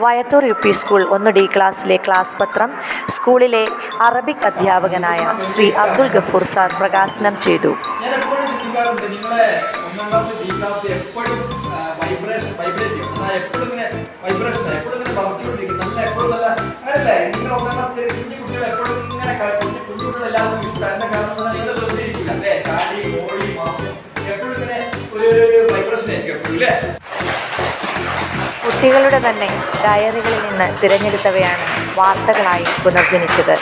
Vayathur U P school ഒന്ന് D ക്ലാസ്സിലെ class പത്രം സ്കൂളിലെ അറബിക് അധ്യാപകനായ ശ്രീ അബ്ദുൽ ഗഫൂർ സാർ പ്രകാശനം ചെയ്തു. എപ്പോഴും ഇങ്ങനെ ഒരു വൈബ്രേഷൻ ആയിരിക്കും എപ്പോഴും അല്ലേ? കുട്ടികളുടെ തന്നെ ഡയറികളിൽ നിന്ന് തിരഞ്ഞെടുത്തവയാണ് വാർത്തകളായി പുനർജനിച്ചത്.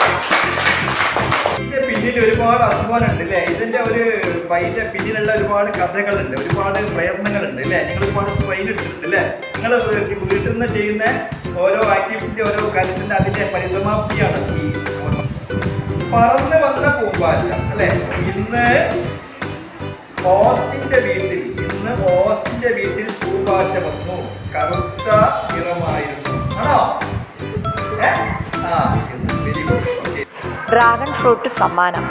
പിന്നിൽ ഒരുപാട് അധ്വാനമുണ്ട് അല്ലേ ഇതിന്റെ ഒരു ഇതിന്റെ പിന്നിലുള്ള ഒരുപാട് കഥകളുണ്ട് ഒരുപാട് പ്രയത്നങ്ങളുണ്ട് അല്ലേ? നിങ്ങൾ ഒരുപാട് സ്ട്രെയിൻ എടുത്തിട്ടുണ്ട് അല്ലേ നിങ്ങൾ വീട്ടിൽ നിന്ന് ചെയ്യുന്ന ഓരോ ആക്ടിവിറ്റി ഓരോ കാര്യത്തിന്റെ അതിന്റെ പരിസമാപ്തിയാണ് ഈ. പറന്ന് വന്ന പൂമ്പാറ്റ അല്ലേ? ഇന്ന് ഓസ്റ്റിന്റെ വീട്ടിൽ ഇന്ന് ഹോസ്റ്റിന്റെ വീട്ടിൽ പൂമ്പാറ്റ വന്നു. കറുത്ത നിറമായിരുന്നു. ആണോ? ഡ്രാഗൺ ഫ്രൂട്ട് സമ്മാനം.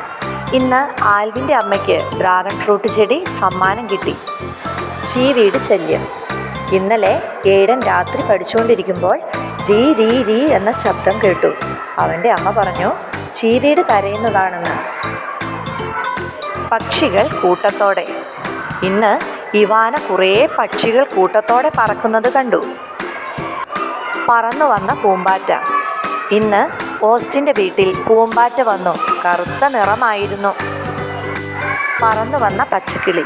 ഇന്ന് ആൽവിന്റെ അമ്മയ്ക്ക് ഡ്രാഗൺ ഫ്രൂട്ട് ചെടി സമ്മാനം കിട്ടി. ചീവീട് ശല്യം. ഇന്നലെ ഏടൻ രാത്രി പഠിച്ചുകൊണ്ടിരിക്കുമ്പോൾ രീ രീ രീ എന്ന ശബ്ദം കേട്ടു. അവന്റെ അമ്മ പറഞ്ഞു ചീവീട് കരയുന്നതാണെന്ന്. പക്ഷികൾ കൂട്ടത്തോടെ. ഇന്ന് ഇവാന കുറേ പക്ഷികൾ കൂട്ടത്തോടെ പറക്കുന്നത് കണ്ടു. പറന്നു വന്ന പൂമ്പാറ്റ. ഇന്ന് ഓസ്റ്റിന്റെ വീട്ടിൽ പൂമ്പാറ്റ വന്നു. കറുത്ത നിറമായിരുന്നു. പറന്നു വന്ന പച്ചക്കിളി.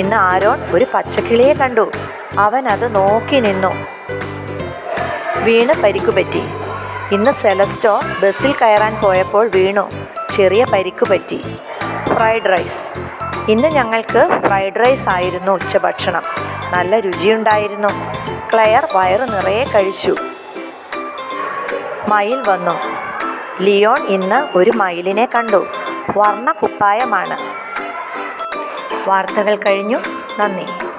ഇന്ന് ആരോൺ ഒരു പച്ചക്കിളിയെ കണ്ടു. അവൻ അത് നോക്കി നിന്നു. വീണ് പരിക്കുപറ്റി ഇന്ന് സെലസ്റ്റോ ബസ്സിൽ കയറാൻ പോയപ്പോൾ വീണു. ചെറിയ പരിക്കുപറ്റി ഫ്രൈഡ് റൈസ്. ഇന്ന് ഞങ്ങൾക്ക് ഫ്രൈഡ് റൈസ് ആയിരുന്നു ഉച്ചഭക്ഷണം. നല്ല രുചിയുണ്ടായിരുന്നു. ക്ലെയർ വയറ് നിറയെ കഴിച്ചു. മയിൽ വന്നു. ലിയോൺ ഇന്ന് ഒരു മയിലിനെ കണ്ടു. വർണ കുപ്പായമാണ് വാർത്തകൾ കഴിഞ്ഞു. നന്ദി.